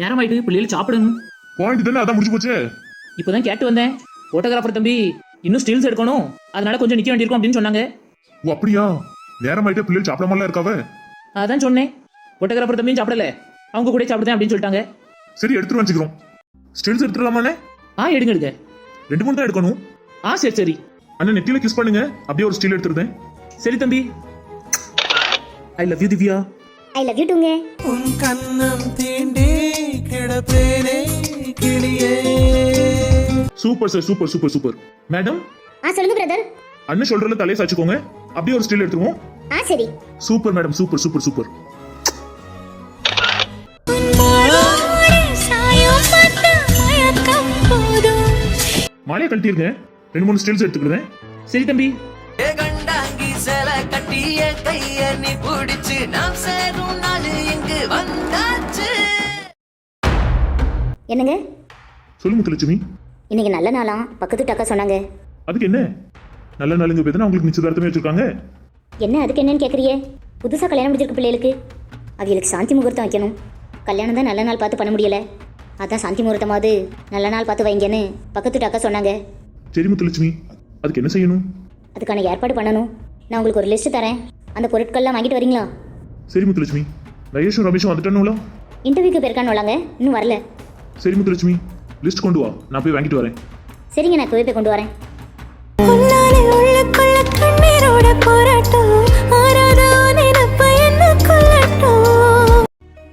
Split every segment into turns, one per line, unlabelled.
நேரமாயிட்டு பிள்ளைகள் சாப்பிடணும்.
பாயிண்ட் தானே அதான் முடிஞ்சு போச்சே?
இப்போதான் கேட்டு வந்தேன். போட்டோகிராஃபர் தம்பி இன்னும் ஸ்டில்ஸ் எடுக்கணும். அதனால கொஞ்சம் நிக்க வேண்டியிருக்கும் அப்படின்னு சொன்னாங்க.
ஓ அப்படியா? நேரமாயிட்டே பிள்ளைகள் சாப்பிடாமலாம் இருக்காவ?
அதான் சொன்னேன். போட்டோகிராஃபர் தம்பியும் சாப்பிடல. அவங்க கூட சாப்பிடுதேன் அப்படின்னு சொல்லிட்டாங்க.
சரி எடுத்துட்டு வச்சுக்கிறோம் ஸ்டில்ஸ் எடுத்துடலாமாண்ணே?
ஆ எடுங்க எடுங்க.
ரெண்டு மூணு தான் எடுக்கணும்.
ஆ சரி சரி.
அண்ணன் நெத்தியில கிஸ் பண்ணுங்க. அப்படியே ஒரு ஸ்டில் எடுத்துருந்தேன்
சரி தம்பி. I love you Divya.
I love you டூங்க
உன் கண்ணம் தீண்டி கிடப்பேனே கிளியே.
Super sir super super super madam
ஆ சொல்லுங்க பிரதர்
அண்ணன் சொல்றதுல தலையை சாச்சுக்கோங்க அப்படியே ஒரு ஸ்டில் எடுத்துருவோம்.
ஆ சரி.
Super madam super super super மாலையை கழட்டிருங்க. ரெண்டு மூணு ஸ்டில்ஸ் எடுத்துக்கிறேன்
சரி தம்பி.
ஏ கண்டாங்கி சில கட்டிய கைய நீ பிடிச்சு நாம் சேரும் நாள் இங்கு வந்தாச்சு.
என்னங்க?
சொல்லு முத்துலட்சுமி.
இன்னைக்கு நல்ல நாளாம் பக்கத்து டக்கா சொன்னாங்க.
அதுக்கு என்ன? நல்ல நாளுங்க பேர் உங்களுக்கு நிச்சயதார்த்தமே வச்சிருக்காங்க.
என்ன அதுக்கு என்னன்னு கேட்குறியே புதுசாக கல்யாணம் முடிஞ்சிருக்கு பிள்ளைகளுக்கு. அவங்களுக்கு சாந்தி முகூர்த்தம் வைக்கணும். கல்யாணம் தான் நல்ல நாள் பார்த்து பண்ண முடியல. அதான் சாந்தி முகூர்த்தமாவது நல்ல நாள் பார்த்து வைங்கன்னு பக்கத்து டக்கா சொன்னாங்க.
சரி முத்துலட்சுமி அதுக்கு என்ன செய்யணும்?
அதுக்கான ஏற்பாடு பண்ணணும். நான் உங்களுக்கு ஒரு லிஸ்ட் தரேன். அந்த பொருட்கள்லாம் வாங்கிட்டு வரீங்களா?
சரி முத்துலட்சுமி ரயேஷும் ரமேஷும் வந்துட்டானுங்களா?
இன்டர்வியூக்கு போயிருக்கான்னு இன்னும் வரல.
சரி முத்துலட்சுமி லிஸ்ட் கொண்டு வா. நான் போய் வாங்கிட்டு வரேன்.
சரிங்க நான் போய் கொண்டு வரேன்.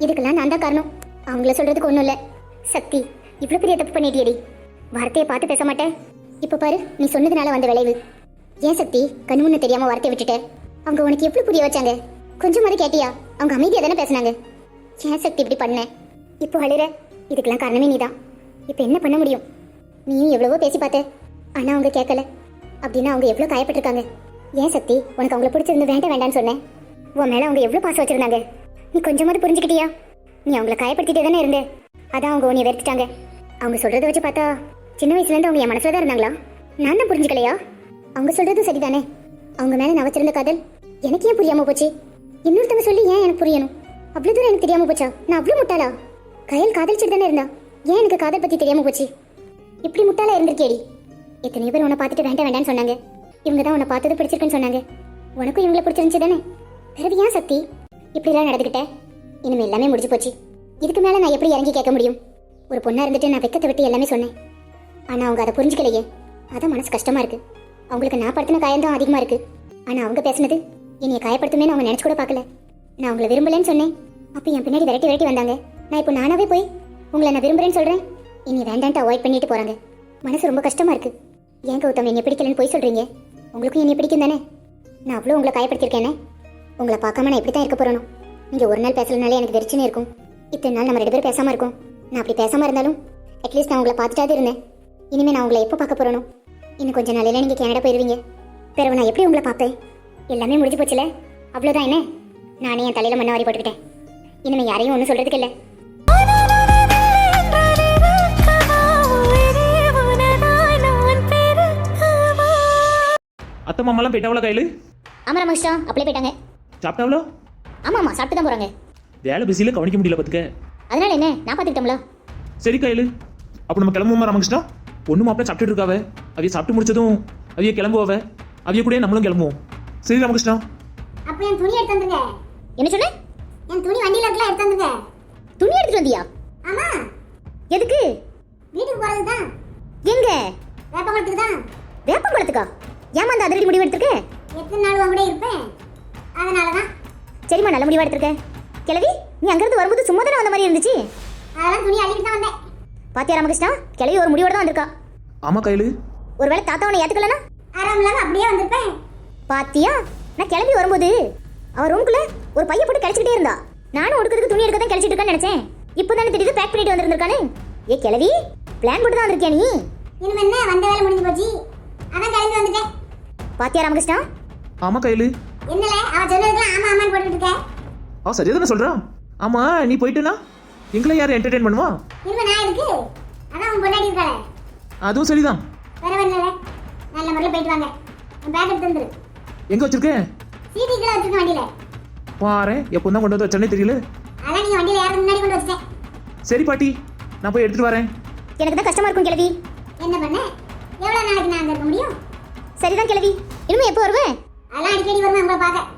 இதுக்கெல்லாம் நான் தான் காரணம். அவங்கள சொல்றதுக்கு ஒன்றும் இல்லை. சக்தி இவ்வளோ பெரிய தப்பு பண்ணிட்டியடி. வார்த்தையை பார்த்து பேச மாட்டேன். இப்போ பாரு நீ சொன்னதுனால வந்த விளைவு. ஏன் சக்தி கண்ணு முன்ன தெரியாம வார்த்தையை விட்டுட்ட? அவங்க உனக்கு எவ்வளோ புரிய வச்சாங்க? கொஞ்சமாவது கேட்டியா? அவங்க அமைதியாக தானே பேசுனாங்க? ஏன் சக்தி இப்படி பண்ண? இப்போ அழுற? இதுக்கெல்லாம் காரணமே நீ தான் இப்போ என்ன பண்ண முடியும்? நீயும் எவ்வளவோ பேசி பார்த்த. ஆனால் அவங்க கேட்கல. அப்படின்னா அவங்க எவ்வளோ காயப்பட்டிருக்காங்க? ஏன் சக்தி உனக்கு அவங்கள பிடிச்சிருந்து வேண்டாம் வேண்டாம்னு சொன்னேன். உன் மேலே அவங்க எவ்வளோ பாசம் வச்சிருந்தாங்க? நீ கொஞ்சமாவது புரிஞ்சுக்கிட்டியா? நீ அவங்கள காயப்படுத்திட்டே தானே இருந்த. அதான் அவங்க உன்னை வெறுத்துட்டாங்க. அவங்க சொல்கிறத வச்சு பார்த்தா சின்ன வயசுலேருந்து அவங்க என் மனசில் தான் இருந்தாங்களா? நான் தான் புரிஞ்சுக்கலையா? அவங்க சொல்றது சரிதானே? அவங்க மேலே நான் வச்சிருந்த காதல் எனக்கு ஏன் புரியாமல் போச்சு? இன்னொருத்தவங்க சொல்லி ஏன் எனக்கு புரியணும்? அவ்வளோ தூரம் எனக்கு தெரியாமல் போச்சா? நான் அவ்வளோ முட்டாளா? கயல் காதலிச்சுட்டு தானே இருந்தா ஏன் எனக்கு காதல் பத்தி தெரியாம போச்சு? இப்படி முட்டாளா இருந்திருக்கேடி எத்தனையோ பேர் உன்னை பார்த்துட்டு வேண்டாம் வேண்டாம்னு சொன்னாங்க. இவங்க தான் உன்னை பார்த்தது பிடிச்சிருக்குன்னு சொன்னாங்க. உனக்கும் இவங்கள பிடிச்சிருந்துச்சு தானே? பிறகு ஏன் சக்தி இப்படிலாம் நடந்துக்கிட்ட? இனிமே எல்லாமே முடிஞ்சு போச்சு. இதுக்கு மேல நான் எப்படி இறங்கி கேட்க முடியும்? ஒரு பொண்ணா இருந்துட்டு நான் வெக்கத்தை விட்டு எல்லாமே சொன்னேன். ஆனா அவங்க அதை புரிஞ்சுக்கலையே. அதான் மனசு கஷ்டமா இருக்கு. அவங்களுக்கு நான் படுத்தின காயம்தான் அதிகமா இருக்கு. ஆனா அவங்க பேசினது என்னைய காயப்படுத்துமே அவங்க நினைச்சு கூட பார்க்கல. நான் அவங்கள விரும்பலன்னு சொன்னேன். அப்ப என் பின்னாடி விரட்டி விரட்டி வந்தாங்க. நான் இப்போ நானாவே போய் உங்களை நான் விரும்புறேன்னு சொல்றேன். இனி வேண்டான்ட்டு அவாய்ட் பண்ணிட்டு போறாங்க. மனசு ரொம்ப கஷ்டமா இருக்கு. ஏன் கௌதம் என்னை பிடிக்கலன்னு போய் சொல்றீங்க? உங்களுக்கும் என்னை பிடிக்கும் தானே? நான் அவ்வளோ உங்களை காயப்படுத்திருக்கேனே உங்களை பார்க்காம நான் எப்படி தான் இருக்க போறேனோ? நீங்க ஒரு நாள் பேசலனாலே எனக்கு வெறிச்சுனே இருக்கும். இத்தனை நாள் நம்ம ரெண்டு பேரும் பேசாம இருக்கோம். நான் அப்படி பேசாம இருந்தாலும் அட்லீஸ்ட் நான் உங்களை பார்த்துட்டாது இருந்தேன். இனிமே நான் உங்களை எப்போ பார்க்க போறேனோ? இன்னும் கொஞ்சம் நாளையில நீங்க கனடா போயிருவீங்க. பிறகு நான் எப்படி உங்களை பார்ப்பேன்? எல்லாமே முடிஞ்சு போச்சுல? அவ்வளோதான் என்ன? நானே என் தலையில மண்ணை வாரி போட்டுக்கிட்டேன். இனிமே யாரையும் ஒன்றும் சொல்றதுக்கு இல்லை.
அத்தை மாமாலாம் போயிட்டாவளா கையில்?
ஆமா ரமேஷ்டா அப்ளை போயிட்டாங்க.
சாப்பிட்டாவளோ?
ஆமா ஆமா சாப்பிட்டு தான் போறாங்க.
வேலை பிஸியில் கவனிக்க முடியல பார்த்துக்க
அதனால என்ன நான் பார்த்துக்கிட்டோம்ல
சரி கையில். அப்போ நம்ம கிளம்புவோமா ராமகிருஷ்ணா பொண்ணு மாப்பிள்ள சாப்பிட்டுட்டு இருக்காவ. அவைய சாப்பிட்டு முடிச்சதும் அவைய கிளம்புவாவ. அவைய கூட நம்மளும் கிளம்புவோம். சரி ராமகிருஷ்ணா
அப்போ என் துணி எடுத்து வந்துருங்க. என்ன சொன்ன என் துணி வண்டியில இருக்கலாம் எடுத்து வந்துருங்க. துணி எடுத்துட்டு வந்தியா? ஆமா. எதுக்கு? வீட்டுக்கு போறது தான் எங்க? வேப்பங்குளத்துக்கு தான் வேப்பங்குளத்துக்கா ஏமா அந்த அதிரடி முடிவு எடுத்திருக்க? எத்தனை நாள் உன் கூட இருப்பேன்? அதனால தான். சரிம்மா நல்ல முடிவா எடுத்திருக்க. கிழவி நீ அங்கிருந்து வரும்போது சும்மா தானே வந்த மாதிரி இருந்துச்சு? அதெல்லாம் துணி அள்ளிட்டு தான் வந்தேன். பாத்தியா ராமகிருஷ்ணா? கிழவி ஒரு முடிவோட தான் வந்திருக்கா.
ஆமா கையில்.
ஒருவேளை தாத்தா உன்னை ஏத்துக்கலனா? ஆறாம் அப்படியே வந்திருப்பேன். பாத்தியா? நான் கிளம்பி வரும்போது அவ ரூம்குள்ள ஒரு பைய போட்டு கழிச்சுக்கிட்டே இருந்தா. நானும் ஒடுக்கிறதுக்கு துணி எடுக்க தான் கழிச்சிட்டு இருக்கான்னு நினைச்சேன். இப்போ தானே திடீர்னு பேக் பண்ணிட்டு வந்திருந்திருக்கானு. ஏ கிளவி பிளான் போட்டு தான் வந்திருக்கியா நீ?
இனிமே என்ன? வந்த வேலை முடிஞ்சு போச்சு. அதான் கிளம்பி வந்துட்டேன்.
பாத்தியா ராமகிருஷ்ணா?
ஆமா கையில்.
என்னல? அவ சொன்னதுக்கெல்லாம் ஆமா ஆமான்னு போட்டுக்கிட்டு இருக்க.
ஆ சரியா தானே சொல்கிறான் ஆமா நீ போயிட்டுனா? எங்களை யார் என்டர்டெயின் பண்ணுவா?
இருக்க நான் இருக்கு அதான் உன் பொண்டாடி இருக்காளே.
அதுவும் சரிதான்.
வரல நல்ல முறையில் போயிட்டு வாங்க. என் பேக் எடுத்து வந்துரு.
எங்கே வச்சிருக்கேன்
சீட்டிக்குள்ள வச்சிருக்க வண்டியில.
பாரு எப்போ தான் கொண்டு வந்து வச்சேனே தெரியல.
அதான் நீங்க வண்டியில ஏறது முன்னாடி கொண்டு வச்சிட்டேன்
சரி பாட்டி. நான் போய் எடுத்துட்டு வரேன்.
எனக்கு தான் கஷ்டமா இருக்கும் கிழவி.
என்ன பண்ண? எவ்வளவு நாளைக்கு நான் அங்க இருக்க முடியும்?
சரிதான் கிழவி. இனிமே எப்போ வருவேன்
அதெல்லாம் அடிக்கடி வருவேன் உங்களை பார்க்க.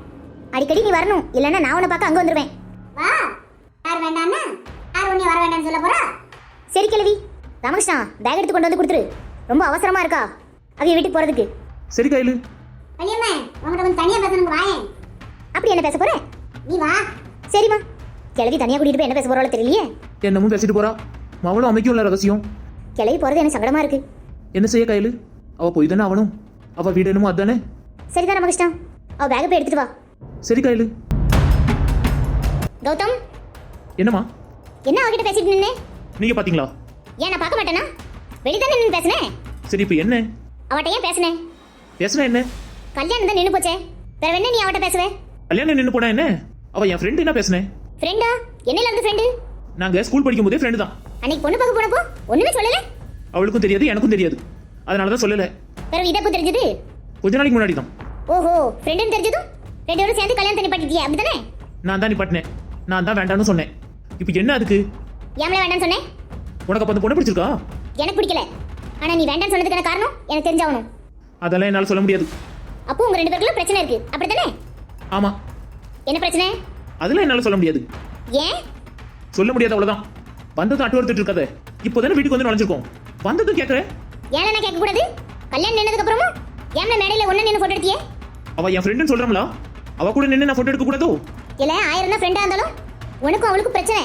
அடிக்கடி நீ வரணும். இல்லைன்னா நான் உன்னை பார்க்க அங்கே வந்துடுவேன்
வா. யார் வேண்டாம்னா யார் உன்னை வர வேண்டாம்னு சொல்ல போறா?
சரி கிழவி. ராமகிருஷ்ணா பேக் எடுத்து கொண்டு வந்து கொடுத்துரு. ரொம்ப அவசரமா இருக்கா? அவங்க வீட்டுக்கு போறதுக்கு.
சரி கையில்.
வள்ளியம்மா உங்கள்கிட்ட கொஞ்சம் தனியா பேசணுங்க வாயேன்
அப்படி என்ன பேச போறேன்
நீ வா.
சரிம்மா. கிழவி தனியா கூட்டிட்டு போய் என்ன பேச போறாளோ தெரியலையே.
என்னமும் பேசிட்டு போறா. அவளும் அமைக்கும் இல்ல ரகசியம்.
கிளவி போறது எனக்கு சங்கடமா இருக்கு.
என்ன செய்ய கையில்? அவ போய் தானே அவனும் அவ வீடு என்னமோ அதானே?
சரிதான் ராமகிருஷ்ணா. அவ பேக்கை போய் எடுத்துட்டு வா.
சரி கையில்.
கௌதம்?
என்னம்மா?
என்ன அவகிட்ட பேசிட்டு நின்னே?
நீங்க பாத்தீங்களா?
ஏன் நான் பார்க்க மாட்டேனா? வெளிதானே நின்று பேசுனேன்
சரி இப்போ என்ன?
அவட்ட ஏன் பேசுனேன்
பேசுனா என்ன?
கல்யாணம் தான் நின்று போச்சே. வேற என்ன நீ அவட்ட பேசுவே?
கல்யாணம் நின்று போனா என்ன? அவ என் ஃப்ரெண்டு என்ன பேசுனேன்
ஃப்ரெண்டா என்னையில இருந்து ஃப்ரெண்டு
நாங்க ஸ்கூல் படிக்கும் போதே ஃப்ரெண்டு தான்.
அன்னைக்கு பொண்ணு பார்க்க போனப்போ ஒண்ணுமே சொல்லல?
அவளுக்கும் தெரியாது எனக்கும் தெரியாது. அதனால தான் சொல்லல.
வேற இதப்போ தெரிஞ்சது?
கொஞ்ச நாளைக்கு முன்னாடி தான்
ஓஹோ ஃப்ரெண்டுன்னு தெரிஞ்சதும்? ரெண்டு பேரும் சேர்ந்து கல்யாணத்தை நிப்பாட்டிட்டியா அப்படிதானே
நான் தான் நிப்பாட்டினேன் நான் தான் வேண்டாம்னு சொன்னேன். இப்போ என்ன அதுக்கு?
ஏம்ல வேண்டாம்னு சொன்னேன்?
உனக்கு அப்போ அந்த பொண்ணு பிடிச்சிருக்கா?
எனக்கு பிடிக்கல. ஆனா நீ வேண்டாம்னு சொன்னதுக்கான காரணம் எனக்கு தெரிஞ்சாகணும்.
அதெல்லாம் என்னால் சொல்ல முடியாது.
அப்போ உங்க ரெண்டு பேருக்குள்ள பிரச்சனை இருக்கு. அப்படித்தானே?
ஆமா.
என்ன பிரச்சனை?
அதெல்லாம் என்னால் சொல்ல முடியாது.
ஏன்?
சொல்ல முடியாது அவ்வளவுதான். வந்ததும் அட்டு வருத்துட்டு இருக்காத இப்போதானே வீட்டுக்கு வந்து நுழைஞ்சிருக்கோம். வந்ததும் கேட்குறேன்
ஏன் நான் கேட்க கூடாது கல்யாணம் நின்னதுக்கு அப்புறமும் ஏம்ல மேடையில ஒண்ணு நின்று போட்டோ எடுத்தியே?
அவ என் ஃப்ரெண்டுன்னு சொல்றோம்ல அவ கூட நின்று நான் ஃபோட்டோ எடுக்க கூடாதோ
இல்ல ஆயிரம் தான் ஃப்ரெண்டா இருந்தாலும் உனக்கும் அவளுக்கும் பிரச்சனை.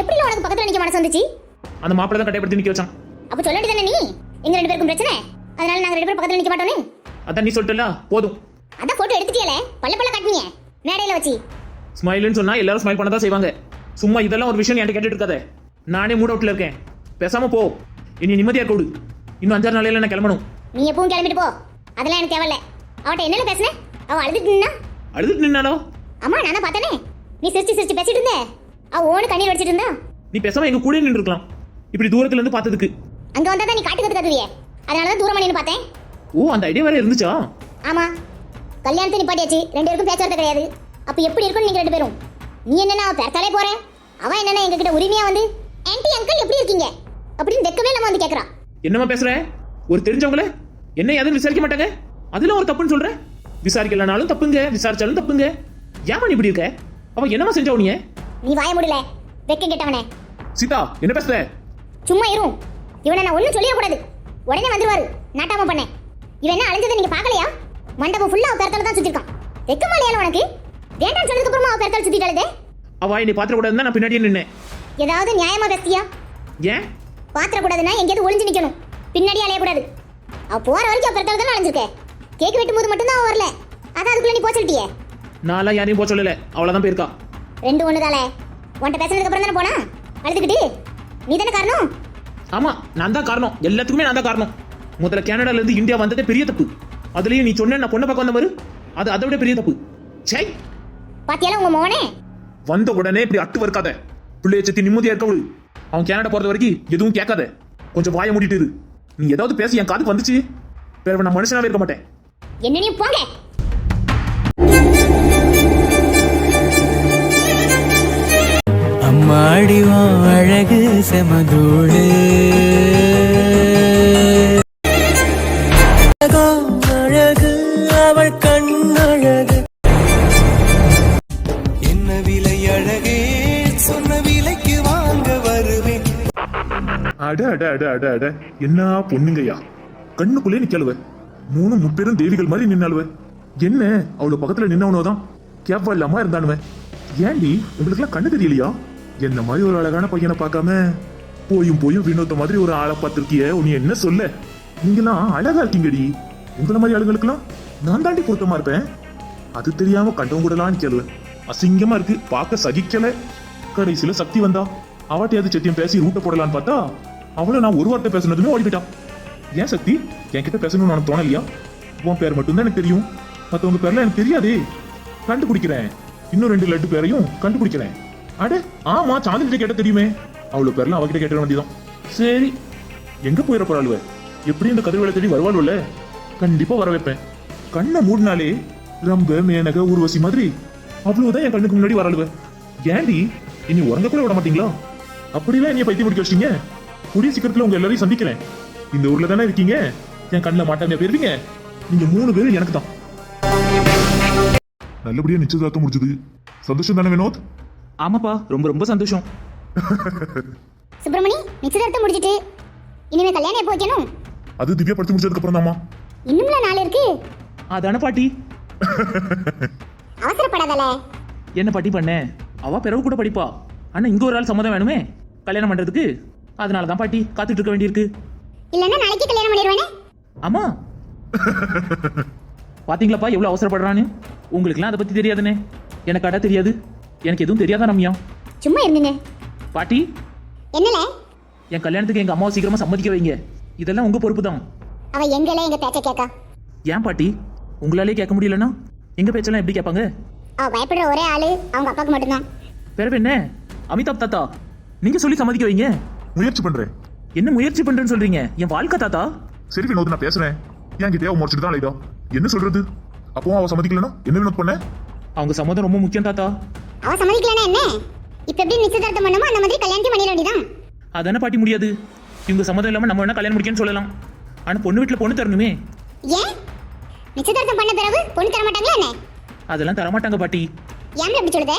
எப்படி உனக்கு பக்கத்துல நிக்க மனசு வந்துச்சு?
அந்த மாப்பிள்ளை தான் கட்டைப்படுத்தி நிக்க வச்சான்.
அப்ப சொல்ல வேண்டியதானே நீ? எங்க ரெண்டு பேருக்கும் பிரச்சனை. அதனால நாங்க ரெண்டு பேரும் பக்கத்துல நிக்க மாட்டோமே
அதான் நீ சொல்லிட்டல போதும்.
அதான் போட்டோ எடுத்துட்டியல? பல்ல பல்ல காட்டினீங்க மேடையில வச்சு.
ஸ்மைல்னு சொன்னா எல்லாரும் ஸ்மைல் பண்ண தான் செய்வாங்க. சும்மா இதெல்லாம் ஒரு விஷயம் என்கிட்ட கேட்டுட்டு இருக்காத. நானே மூட் அவுட்ல இருக்கேன். பேசாம போ. இனி நிம்மதியா விடு இன்னும் அஞ்சாறு நாளையில நான் கிளம்பணும்.
நீ எப்பவும் கிளம்பிட்டு போ. அதெல்லாம் எனக்கு தேவையில்ல. அவட்ட என்னல பேசுன? அவ அழுதுட்டு நின்னா?
அழுதுட்டு நின்னாலோ
அம்மா நானா பார்த்தனே. நீ சிரிச்சு சிரிச்சு பேசிட்டு இருந்த. அவ ஓனு கண்ணீர் வடிச்சிட்டு இருந்தா?
நீ பேசாம எங்க கூட நின்று இருக்கலாம் இப்படி தூரத்துல இருந்து பார்த்ததுக்கு.
அங்க வந்தா தான் நீ காட்டு கத்து கத்துவியே. அதனால தான் தூரமா நின்னு பார்த்தேன்.
ஓ அந்த ஐடியா வேற இருந்துச்சா?
ஆமா. கல்யாணத்தை நிப்பாட்டியாச்சு. ரெண்டு பேருக்கும் பேச்சுவார்த்தை கிடையாது. அப்ப எப்படி இருக்கும் நீங்க ரெண்டு பேரும்? நீ என்னன்னா அவ பேர்த்தாலே போற. அவ என்னன்னா எங்க கிட்ட உரிமையா வந்து ஆன்ட்டி அங்கிள் எப்படி இருக்கீங்க? அப்படின்னு வெக்கவே நம்ம வந்து கேக்குறா.
என்னம்மா பேசுற? ஒரு தெரிஞ்சவங்கள என்ன எதுவும் விசாரிக்க மாட்டாங்க? அதுல ஒரு தப்புன்னு சொல்ற? விசாரிக்கலனாலும் தப்புங்க விசாரிச்சாலும் தப்புங்க. ஏமா நீ இப்படி இருக்க? அவ என்னம்மா செஞ்சா உனிய
நீ வாய முடியல வெக்கம் கெட்டவனே.
சீதா என்ன பேசுற?
சும்மா இரும் இவனை நான் ஒண்ணும் சொல்லிடக்கூடாது. உடனே வந்துருவாரு. நாட்டாம பண்ணேன். இவன் என்ன அழிஞ்சதை நீங்க பார்க்கலையா? மண்டபம் ஃபுல்லா அவ பேர்த்தால தான் சுத்திருக்கான். வெக்கமா இல்லையா உனக்கு வேண்டாம் சொன்னதுக்கு அப்புறமா அவ பேர்த்தால சுத்திட்டாளதே.
அவ என்னை பாத்திர கூடாதுன்னு தான் நான் பின்னாடியே நின்னேன்.
ஏதாவது நியாயமா பேசியா?
ஏன்?
பாத்திர கூடாதுன்னா எங்கேயாவது ஒளிஞ்சு நிக்கணும். பின்னாடி அலையக்கூடாது. அவ போற வரைக்கும் அவ பேர்த்தால தான் அலைஞ்சிருக்க. கேக் வெட்டும் போது மட்டும் தான் வரல. அதான் அதுக்குள்ள நீ போக சொல்லிட்டியே.
நான்லாம் யாரையும் போக சொல்லல. அவ்வளவுதான் போயிருக்கா.
ரெண்டு ஒண்ணு தானே. உன்கிட்ட பேசுனதுக்கு அப்புறம் தானே போனா? அழுதுகிட்டு? நீ தானே காரணம்?
ஆமா நான் தான் காரணம். எல்லாத்துக்குமே நான் தான் காரணம். முதல்ல கனடால இருந்து இந்தியா வந்ததே பெரிய தப்பு. அதுலயும் நீ சொன்ன நான் பொண்ணை பார்க்க வந்த மாதிரி அது அதை விட பெரிய தப்பு. சை
பாத்தியால உங்க மோனே?
வந்த உடனே இப்படி அட்டு வறுக்காத. பிள்ளைய சத்தி நிம்மதியா இருக்க விடு.
அவன் கனடா போறது வரைக்கும் எதுவும் கேட்காத.
கொஞ்சம் வாய மூடிட்டு இரு. நீ ஏதாவது பேசி என் காதுக்கு வந்துச்சு. வேற நான் மனுஷனாவே இருக்க மாட்டேன்.
என்ன நீ போங்க.
அம்மாடி உன் அழகு செமதூடு. அழகோ அழகு அவள் கண்ணழகு
அட அட அட அட அட. என்ன பொண்ணுங்கய்யா? கண்ணுக்குள்ளே நிக்கலுவ. மூணு முப்பெரும் தேவிகள் மாதிரி நின்னாலுவ. என்ன? அவ்வளவு பக்கத்துல நின்னவனோதான். கேப்பா இல்லாம இருந்தானுவன் ஏண்டி உங்களுக்குலாம் கண்ணு தெரியலையா? என்ன மாதிரி ஒரு அழகான பையனை பார்க்காம போயும் போயும் வினோத்த மாதிரி ஒரு ஆளை பார்த்துருக்கிய நீ என்ன சொல்ல? நீங்களாம் அழகா இருக்கீங்கடி. உங்களை மாதிரி ஆளுங்களுக்குலாம் நான் தாண்டி பொருத்தமா இருப்பேன். அது தெரியாம கண்டவங்க கூடலாம் கேளு அசிங்கமா இருக்கு. பார்க்க சகிக்கல. கடைசியில சக்தி வந்தா அவட்டையாவது சத்தியம் பேசி ரூட்ட போடலான்னு பார்த்தா அவளை நான் ஒரு வார்த்தை பேசினதுமே ஓடிக்கிட்டான் ஏன் சக்தி? என்கிட்ட பேசணும்னு உனக்கு தோணலையா? உன் பேர் மட்டும்தான் எனக்கு தெரியும். மற்றவங்க பேர்லாம் எனக்கு தெரியாதே. கண்டுபிடிக்கிறேன். இன்னும் ரெண்டு லட்டு பேரையும் கண்டுபிடிக்கிறேன். அட ஆமா சாந்திகிட்ட கேட்ட தெரியுமே. அவ்வளவு பேர்லாம் அவகிட்ட கேட்ட வேண்டியதான் சரி. எங்க போயிட போறாளுவ எப்படி இந்த கதிர்வேலை தேடி வருவாள்வல்ல? கண்டிப்பா வர வைப்பேன். கண்ணை மூடினாலே ரம்ப மேனக ஊர்வசி மாதிரி அவ்வளவுதான் என் கண்ணுக்கு முன்னாடி வரலுவ ஏண்டி? இனி உறங்க கூட விட மாட்டீங்களா? அப்படிலாம் என்னைய பைத்தியம் முடிக்க வச்சிட்டீங்க? கூடிய சீக்கிரத்துல உங்க எல்லாரையும் சந்திக்கிறேன் இந்த ஊர்ல தானே இருக்கீங்க? என் கண்ணில் மாட்டாங்க போயிருவீங்க? நீங்க மூணு பேரும் எனக்கு தான். நல்லபடியா நிச்சயதார்த்தம் முடிஞ்சது. சந்தோஷம் தானே வினோத்?
ஆமாப்பா ரொம்ப ரொம்ப சந்தோஷம்.
சுப்பிரமணி நிச்சயதார்த்தம் முடிச்சிட்டு இனிமே கல்யாணம் எப்போ வைக்கணும்?
அது திவ்யா படிச்சு முடிச்சதுக்கு அப்புறம் தாமா
இன்னும்ல நாள் இருக்கு.
அதான பாட்டி.
அவசரப்படாதல.
என்ன பாட்டி பண்ண? அவ பிறகு கூட படிப்பா. ஆனா இங்க ஒரு ஆள் சம்மதம் வேணுமே? கல்யாணம் பண்றதுக்கு? அதனால தான் பாட்டி காத்துட்டு இருக்க வேண்டியிருக்கு.
இல்லைன்னா நாளைக்கு கல்யாணம் பண்ணிடுவானே?
ஆமா பாத்தீங்களாப்பா எவ்வளவு அவசரப்படுறான்னு? உங்களுக்குலாம் அதை பத்தி தெரியாதுனே. எனக்கு அடா தெரியாது. எனக்கு எதுவும் தெரியாதா ரம்யா?
சும்மா இருந்துங்க.
பாட்டி!
என்னல?
என் கல்யாணத்துக்கு எங்க அம்மாவை சீக்கிரமா சம்மதிக்க வைங்க. இதெல்லாம் உங்க பொறுப்பு தான்.
அவ எங்கள எங்க பேச்ச கேக்கா?
ஏன் பாட்டி? உங்களாலே கேட்க முடியலன்னா எங்க பேச்செல்லாம் எப்படி கேட்பாங்க?
அவ பயப்படுற ஒரே ஆளு அவங்க அப்பாவுக்கு மட்டும்தான்.
பிறகு என்ன? அமிதாப் தாத்தா நீங்க சொல்லி சம்மதிக்க வைங்க.
முயற்சி பண்றேன்.
என்ன முயற்சி பண்றேன்னு சொல்றீங்க? என் வாழ்க்கை தாத்தா?
சரி வினோத் நான் பேசுறேன். என் கிட்டே அவன் முடிச்சுட்டு தான் அலைதா என்ன சொல்றது? அப்பவும் அவ சம்மதிக்கலனா என்ன வினோத் பண்ண?
அவங்க சம்மதம் ரொம்ப முக்கியம் தாத்தா.
அவ சம்மதிக்கலனா என்ன? இப்ப எப்படி நிச்சயதார்த்தம் பண்ணமோ அந்த மாதிரி கல்யாணத்தையும் பண்ணிட வேண்டியதான்
அதானே பாட்டி முடியாது. இவங்க சம்மதம் இல்லாம நம்ம வேணா கல்யாணம் முடிக்கன்னு சொல்லலாம். ஆனா பொண்ணு வீட்டுல பொண்ணு தரணுமே.
ஏன்? நிச்சயதார்த்தம் பண்ண பிறகு பொண்ணு தர மாட்டாங்களா என்ன?
அதெல்லாம் தரமாட்டாங்க பாட்டி.
ஏன் அப்படி சொல்லுதே?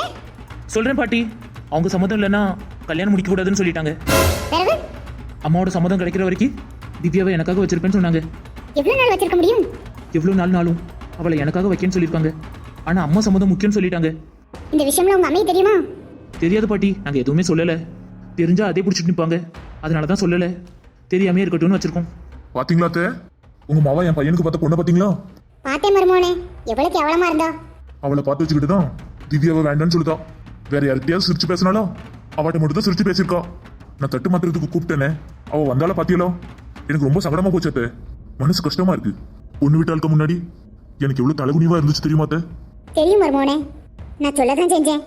சொல்றேன் பாட்டி. அவங்க சம்மதம் இல்லைன்னா கல்யாணம் முடிக்க கூடாதுன்னு சொல்லிட்டாங்க அம்மாவோட சம்மதம் கிடைக்கிற வரைக்கும் திவ்யாவை எனக்காக வச்சிருப்பேன்னு சொன்னாங்க.
எவ்வளவு நாள் வச்சிருக்க முடியும்?
எவ்வளோ நாள் நாளும் அவளை எனக்காக வைக்கன்னு சொல்லியிருக்காங்க. ஆனா அம்மா சம்மதம் முக்கியம்னு சொல்லிட்டாங்க.
இந்த விஷயம்ல உங்க அம்மைக்கு தெரியுமா?
தெரியாது பாட்டி. நாங்க எதுவுமே சொல்லல. தெரிஞ்சா அதே பிடிச்சிட்டு நிப்பாங்க. அதனால தான் சொல்லல. தெரியாமே இருக்கட்டும்னு வச்சிருக்கோம்.
பாத்தீங்களா அத்தை? உங்க மாவா என் பையனுக்கு பார்த்த பொண்ணை பாத்தீங்களா?
பார்த்தேன் மருமோனே. எவ்வளவு கேவலமா இருந்தா?
அவளை பார்த்து வச்சுக்கிட்டு தான் திவ்யாவை வேண்டாம்னு சொல்லுதா. வேற யார்கிட்டயாவது சிரிச்சு பேசினாலோ? அவட்ட மட்டும் தான் சிரிச்சு பேசியிருக்கா. நான் தட்டு மாத்துறதுக்கு கூப்பிட்டேனே. அவ வந்தால பாத்தியலோ? எனக்கு ரொம்ப சங்கடமா போச்சு அத்தை. மனசு கஷ்டமா இருக்கு. பொண்ணு வீட்டாளுக்கு முன்னாடி எனக்கு எவ்வளவு தலைகுனிவா இருந்துச்சு தெரியுமா
தெரியும் மருமோனே. நான் சொல்லதான் செஞ்சேன்.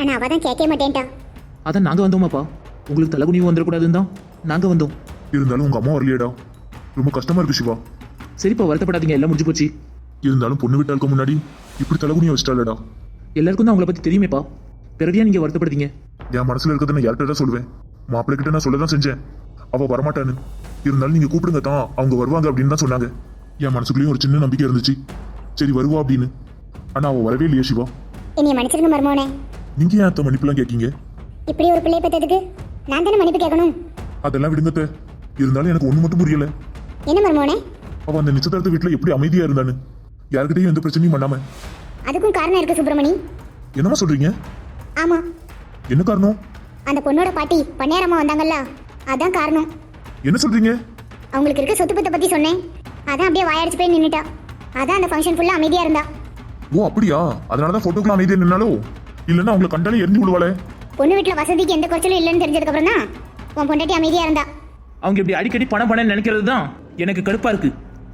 ஆனா அவ தான் கேட்க மாட்டேன்ட்டா.
அதான் நாங்க வந்தோமாப்பா? உங்களுக்கு தலைகுனிவு வந்துடக்கூடாதுன்னு தான் நாங்க வந்தோம்.
இருந்தாலும் உங்க அம்மா வரலையேடா. ரொம்ப கஷ்டமா இருக்கு சிவா.
சரிப்பா வருத்தப்படாதீங்க. எல்லாம் முடிஞ்சு போச்சு.
இருந்தாலும் பொண்ணு வீட்டாளுக்கு முன்னாடி இப்படி தலைகுனிய வச்சிட்டாளடா.
எல்லாருக்கும் தான் அவங்கள பத்தி தெரியுமேப்பா. பிறவியா நீங்க வருத்தப்படுத்தீங்க
என் மனசுல இருக்கிறத நான் யார்கிட்ட தான் சொல்லுவேன்? மாப்பிள்ளை கிட்ட நான் சொல்ல தான் செஞ்சேன். அவ வரமாட்டான்னு. இருந்தாலும் நீங்க கூப்பிடுங்க தான் அவங்க வருவாங்க அப்படின்னு தான் சொன்னாங்க. என் மனசுக்குள்ளேயும் ஒரு சின்ன நம்பிக்கை இருந்துச்சு. சரி வருவா அப்படின்னு. ஆனா அவ வரவே இல்லையே சிவா.
என்னைய மன்னிச்சிருங்க மருமோனே.
நீங்க ஏன் அத்த மன்னிப்புலாம் கேட்கீங்க
இப்படி ஒரு பிள்ளை பெற்றதுக்கு நான் தானே மன்னிப்பு கேட்கணும்
அதெல்லாம் விடுங்க அத்தை. இருந்தாலும் எனக்கு ஒண்ணு மட்டும் புரியல.
என்ன மருமோனே?
அவ அந்த நிச்சயதார்த்த வீட்டுல எப்படி அமைதியா இருந்தான்னு. யார்கிட்டயும் எந்த பிரச்சனையும் பண்ணாம.
அதுக்கும் காரணம் இருக்கு சுப்பிரமணி.
என்னமா சொல்றீங்க?
ஆமா.
என்ன காரணம்?
அந்த பொண்ணோட பாட்டி பண்ணையாரம்மா வந்தாங்கல்ல அதான் காரணம்.
என்ன சொல்றீங்க?
அவங்களுக்கு இருக்க சொத்து பத்தை பத்தி சொன்னேன். அதான் அப்படியே வாயடிச்சு போய் நின்னுட்டா. அதான் அந்த ஃபங்க்ஷன் ஃபுல்லா அமைதியா இருந்தா.
ஓ அப்படியா? அதனாலதான் போட்டோக்கெல்லாம் அமைதியா நின்னாலோ? இல்லைன்னா அவங்களை கண்டாலே எரிஞ்சு விடுவாளே
பொண்ணு வீட்டுல வசதிக்கு எந்த குறைச்சலும் இல்லைன்னு தெரிஞ்சதுக்கு அப்புறம் தான் உன் பொண்டாட்டி அமைதியா இருந்தா.
அவங்க இப்படி அடிக்கடி பணம் பணம் நினைக்கிறது தான் எனக்கு கடுப்பா இருக்கு.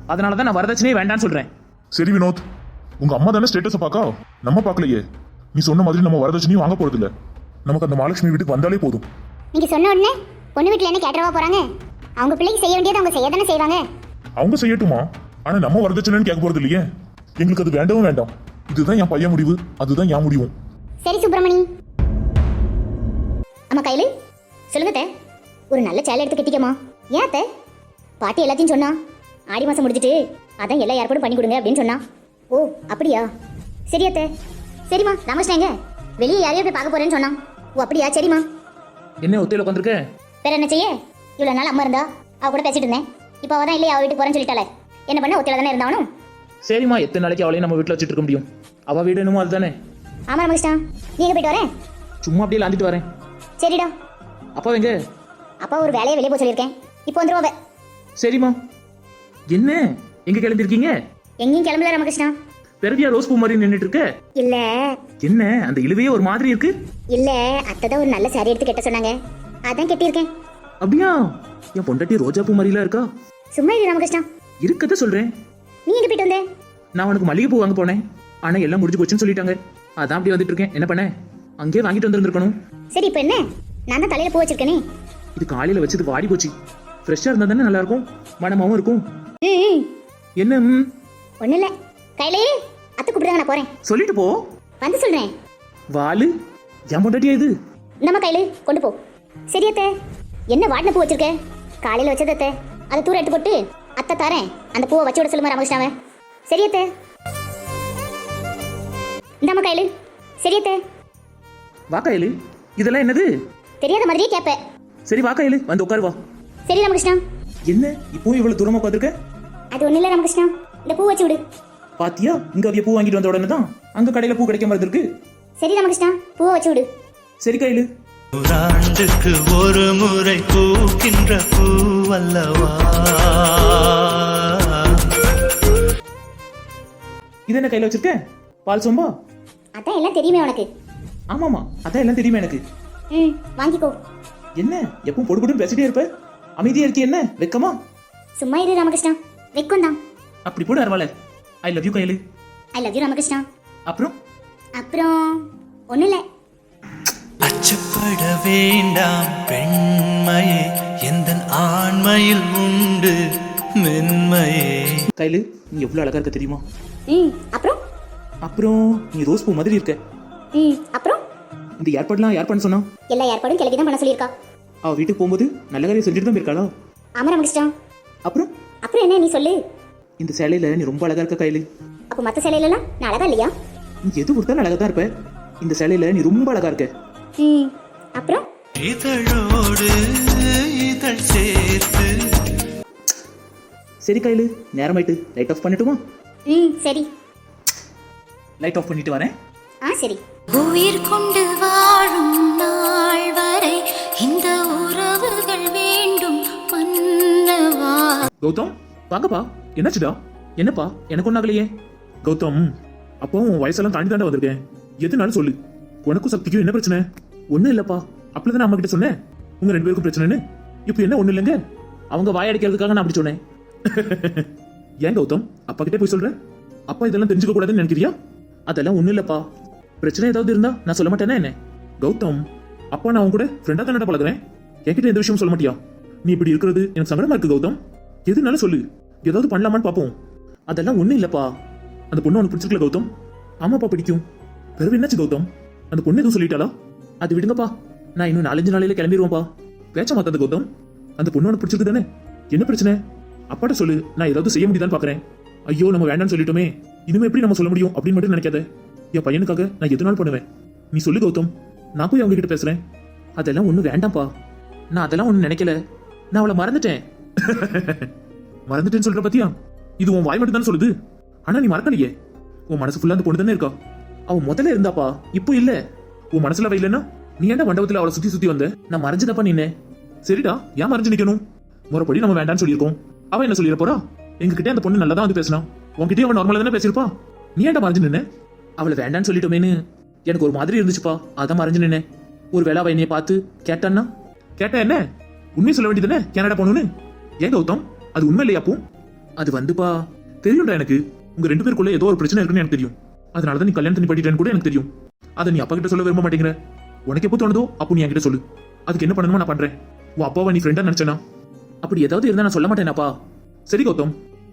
அதனால தான் நான் வரதட்சணையே வேண்டாம்னு சொல்றேன்.
சரி வினோத். உங்க அம்மா தானே ஸ்டேட்டஸை பார்க்கா நம்ம பார்க்கலையே நீ சொன்ன மாதிரி நம்ம வரதட்சணையும் வாங்க போறது இல்ல நமக்கு அந்த மகாலட்சுமி வீட்டுக்கு வந்தாலே போதும்.
நீங்க சொன்ன உடனே பொண்ணு வீட்டுல என்ன கேட்டரவா போறாங்க? அவங்க பிள்ளைக்கு செய்ய வேண்டியது அவங்க செய்ய தானே செய்வாங்க.
அவங்க செய்யட்டுமா? ஆனா நம்ம வரதட்சணைன்னு கேட்க போறது இல்லையே. எங்களுக்கு அது வேண்டவும் வேண்டாம். இதுதான் என் பையன் முடிவு. அதுதான் என் முடிவும்.
சரி சுப்பிரமணி. அம்மா கையில. சொல்லுங்க அத்தை. ஒரு நல்ல சேலை எடுத்து கட்டிக்கமா ஏன் அத்தை? பாட்டி எல்லாத்தையும் சொன்னா. ஆடி மாசம் முடிஞ்சிட்டு அதான் எல்லா ஏற்பாடும் பண்ணி கொடுங்க அப்படின்னு சொன்னா. ஓ அப்படியா? சரி அத்தை. சரிம்மா ராமகிருஷ்ணங்க வெளியே யாரையோ போய் பார்க்க போறேன்னு சொன்னான். ஓ அப்படியா? சரிம்மா.
என்ன ஒத்தையில் உட்காந்துருக்க
வேற என்ன செய்ய? இவ்வளோ நாள் அம்மா இருந்தா அவ கூட பேசிட்டு இருந்தேன். இப்போ அவ தான் இல்லையா அவ வீட்டுக்கு போறேன்னு சொல்லிட்டாளே. என்ன பண்ண? ஒத்தையில தானே இருந்தாவனும்
சரிம்மா எத்தனை நாளைக்கு அவளையும் நம்ம வீட்டில் வச்சுட்டு இருக்க முடியும்? அவ வீடு என்னமோ அதுதானே.
ஆமா ராமகிருஷ்ணா நீ எங்க போயிட்டு வரேன்
சும்மா அப்படியே லாந்திட்டு வரேன்.
சரிடா.
அப்பா எங்க?
அப்பா ஒரு வேலையை வெளியே போக சொல்லியிருக்கேன். இப்போ வந்துருவா
சரிம்மா. என்ன? எங்க கிளம்பிருக்கீங்க
எங்கேயும் கிளம்பல ராமகிருஷ்ணா.
பிறவியா ரோஸ் பூ மாதிரி நின்றுட்டு இருக்க
இல்ல.
என்ன? அந்த இழுவையே ஒரு மாதிரி இருக்கு?
இல்ல அத்தை தான் ஒரு நல்ல சாரி எடுத்து கட்ட சொன்னாங்க. அதான் கட்டியிருக்கேன்.
அப்படியா? என் பொண்டாட்டி ரோஜா பூ மாதிரிலாம் இருக்கா?
சும்மா இரு ராமகிருஷ்ணா.
இருக்கத சொல்றேன்.
நீ எங்க போயிட்டு வந்த?
நான் உனக்கு மல்லிகை பூ வாங்க போனேன். ஆனா எல்லாம் முடிஞ்சு போச்சுன்னு சொல்லிட்டாங்க. அதான் அப்படி வந்துட்டு இருக்கேன் என்ன பண்ண? அங்கேயே வாங்கிட்டு வந்திருந்திருக்கணும்.
சரி இப்போ என்ன? நான் தான் தலையில பூ வச்சிருக்கேனே.
இது காலையில வச்சது வாடி போச்சு. ஃப்ரெஷ்ஷா இருந்தா தானே நல்லா இருக்கும். மனமாவும் இருக்கும்.
ம் ம்.
என்ன ம்,
ஒண்ணும் இல்ல. கையிலே அத்தை கூப்பிடுறாங்க நான் போறேன்.
சொல்லிட்டு போ.
வந்து சொல்றேன்.
வாலு என் பொண்டாட்டியா இது?
நம்ம கையில கொண்டு போ. சரி அத்தை. என்ன வாடின பூ வச்சிருக்க? காலையில வச்சது அத்தை. அதை தூர எடுத்து போட்டு அத்தை தரேன். அந்த பூவை வச்சு விட சொல்லுமா ராமகிருஷ்ணாவை சரி அத்தை. இந்தாம்மா கையில. சரி அத்தை.
வா கையிலு. இதெல்லாம் என்னது?
தெரியாத மாதிரியே கேட்பேன்
சரி வா கையிலு. வந்து உட்காரு வா.
சரி ராமகிருஷ்ணா.
என்ன? இப்பவும் இவ்வளவு தூரமா உட்காந்துருக்க?
அது ஒன்றும் இல்லை ராமகிருஷ்ணா. இந்த பூ வச்சு விடு.
பாத்தியா? இங்க அவிய பூ வாங்கிட்டு வந்த உடனே தான் அங்க கடையில பூ கிடைக்காம இருந்திருக்கு.
சரி ராமகிருஷ்ணா பூவை வச்சு விடு.
சரி கையிலு.
நூறாண்டுக்கு ஒரு முறை பூக்கின்ற பூவல்லவா?
இது என்ன கையில வச்சிருக்க? பால் சொம்பா?
அதான் எல்லாம் தெரியுமே உனக்கு.
ஆமாமா அதான் எல்லாம் தெரியுமே எனக்கு.
ம் வாங்கிக்கோ.
என்ன? எப்பவும் பொடு பொடுன்னு பேசிட்டே இருப்ப? அமைதியா இருக்கி என்ன? வெக்கமா?
சும்மா இரு ராமகிருஷ்ணா வெக்கம் தான்
அப்படி போடு அரவால ஐ லவ் யூ கையிலு
ஐ லவ் யூ ராமகிருஷ்ணா
அப்புறம்?
அப்புறம் ஒன்றும் இல்லை.
அச்சப்பட வேண்டாம் பெண்மையே. எந்த ஆண்மையில் உண்டு? மென்மையே.
கையிலு நீ எவ்வளவு அழகா இருக்க தெரியுமா?
ம் அப்புறம்?
அப்புறம் நீ ரோஸ் பூ மாதிரி இருக்க.
ம் அப்புறம்?
இந்த ஏற்பாடுலாம் யார் பண்ண சொன்னா?
எல்லா ஏற்பாடும் கிளவி தான் பண்ண சொல்லியிருக்கா.
அவ வீட்டுக்கு போகும்போது நல்ல காரியம் செஞ்சுட்டு தான் இருக்காளா
ஆமா ராமகிருஷ்ணா.
அப்புறம்?
அப்புறம் என்ன நீ சொல்லு?
இந்த சேலையில நீ ரொம்ப அழகா இருக்க கையிலு
அப்போ மற்ற சிலையிலலாம் நான் அழகா இல்லையா?
நீ எது கொடுத்தாலும் அழகா தான் இருப்ப. இந்த சேலையில நீ ரொம்ப அழகா இருக்க.
ம் அப்புறம்?
இதழோடு இதழ் சேர்த்து.
சரி கையிலு நேரமாயிட்டு லைட் ஆஃப் பண்ணட்டுமா
ம் சரி.
லைட் ஆஃப் பண்ணிட்டு வரேன்.
ஆ சரி.
உயிர் கொண்டு வாழும் நாள் வரை இந்த உறவுகள் வேண்டும் மன்னவா
கௌதம் வாங்கப்பா. என்னாச்சுடா? என்னப்பா? எனக்கு ஒன்றாகலையே
கௌதம் அப்போ உன் வயசெல்லாம் தாண்டி தாண்டா வந்திருக்கேன். எதுனாலும் சொல்லு. உனக்கும் சக்திக்கும் என்ன பிரச்சனை?
ஒன்றும் இல்லப்பா.
அப்படிதான் அம்மா கிட்ட சொன்னேன்? உங்க ரெண்டு பேருக்கும் பிரச்சனைன்னு? இப்போ என்ன ஒண்ணு இல்லைங்க?
அவங்க வாயடிக்கிறதுக்காக நான் அப்படி சொன்னேன்.
ஏன் கௌதம்? அப்பா கிட்டே போய் சொல்ற அப்பா இதெல்லாம் தெரிஞ்சுக்க கூடாதுன்னு நினைக்கிறியா?
அதெல்லாம் ஒன்றும் இல்லப்பா. பிரச்சனை ஏதாவது இருந்தா நான் சொல்ல மாட்டேனா என்ன?
கௌதம் அப்பா நான் கூட ஃப்ரெண்டா தானடா பழகுறேன்? என்கிட்ட எந்த விஷயம் சொல்ல மாட்டியா? நீ இப்படி இருக்கிறது எனக்கு சங்கடமா இருக்கு கௌதம். எதுனாலும் சொல்லு. ஏதாவது பண்ணலாமான்னு பார்ப்போம்.
அதெல்லாம் ஒன்றும் இல்லைப்பா.
அந்த பொண்ணு உனக்கு பிடிச்சிருக்கல கௌதம்? ஆமாப்பா பிடிக்கும். பிறகு என்னாச்சு கௌதம்? அந்த பொண்ணு எதுவும் சொல்லிட்டாளா?
அது விடுங்கப்பா. நான் இன்னும் நாலஞ்சு நாளையில கிளம்பிடுவோம்ப்பா
பேச்ச மாத்தாத கௌதம். அந்த பொண்ணு உனக்கு பிடிச்சிருக்கு தானே? என்ன பிரச்சனை? அப்பாட்ட சொல்லு. நான் ஏதாவது செய்ய முடியுதான்னு பாக்குறேன் ஐயோ நம்ம வேண்டாம்னு சொல்லிட்டோமே. இனிமே எப்படி நம்ம சொல்ல முடியும் அப்படின்னு மட்டும் நினைக்காத. என் பையனுக்காக நான் எதுனாலும் பண்ணுவேன். நீ சொல்லு கௌதம். நான் போய் அவங்க கிட்ட பேசுறேன்.
அதெல்லாம் ஒன்றும் வேண்டாம்ப்பா. நான் அதெல்லாம் ஒன்றும் நினைக்கல. நான் அவளை மறந்துட்டேன்.
மறந்துட்டேன்னு சொல்ற பத்தியா? இது உன் வாய் மட்டும் தானே சொல்லுது? ஆனா நீ மறக்கலையே. உன் மனசு ஃபுல்லா அந்த பொண்ணு தானே இருக்கா?
அவன் முதல்ல இருந்தாப்பா இப்போ இல்ல.
உன் மனசுல அவ இல்லைன்னா நீ ஏன்டா மண்டபத்துல அவளை சுத்தி சுத்தி வந்த?
நான் மறைஞ்சதப்பா நின்னேன்
சரிடா ஏன் மறைஞ்சு நிக்கணும்? முறைப்படி நம்ம வேண்டாம்னு சொல்லியிருக்கோம். அவ என்ன சொல்லிட போறா? எங்ககிட்ட அந்த பொண்ணு நல்லா தான் வந்து பேசினா. உன்கிட்டயும் அவன் நார்மலா தானே பேசியிருப்பா? நீ ஏன்டா மறைஞ்சு நின்ன?
அவளை வேண்டான்னு சொல்லிட்டோமேனு எனக்கு ஒரு மாதிரி இருந்துச்சுப்பா. அதான் மறைஞ்சு நின்னேன் ஒரு வேளை அவ என்னைய பார்த்து கேட்டான்னா?
கேட்டா என்ன? உண்மையை சொல்ல வேண்டியதுதானே கனடா போகணும்னு? ஏன் கௌதம் அது உண்மை இல்லையா அப்போ
அது வந்துப்பா.
தெரியும்டா எனக்கு. உங்க ரெண்டு பேருக்குள்ள ஏதோ ஒரு பிரச்சனை இருக்குன்னு எனக்கு தெரியும். அதனால தான் நீ கல்யாணத்தை நீ பண்ணிட்டேன்னு கூட எனக்கு தெரியும். அதை நீ அப்பா கிட்ட சொல்ல விரும்ப மாட்டேங்கிற. உனக்கு எப்போ தோணுதோ அப்போ நீ என்கிட்ட சொல்லு. அதுக்கு என்ன பண்ணணுமோ நான் பண்றேன். உன் அப்பாவை நீ ஃப்ரெண்டா நினைச்சனா?
அப்படி ஏதாவது இருந்தா நான் சொல்ல மாட்டேனாப்பா.
சரி கௌதம்.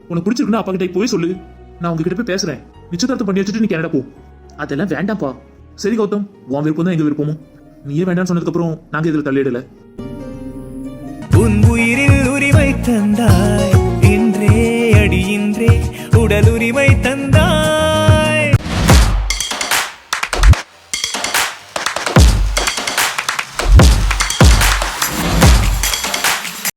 உனக்கு பிடிச்சிருக்குன்னா அப்பா கிட்ட போய் சொல்லு. நான் உங்ககிட்ட போய் பேசுறேன். நிச்சயதார்த்தம் பண்ணி வச்சுட்டு நீ கனடா போ.
அதெல்லாம் வேண்டாம்ப்பா.
சரி கௌதம். உன் விருப்பம் தான் எங்க விருப்பமும் நீயே வேண்டாம்னு சொன்னதுக்கு அப்புறம் நாங்க இதுல தள்ளிடல.
தந்தாய். இன்றே அடி இன்றே உடல் உரிமை தந்தாய்.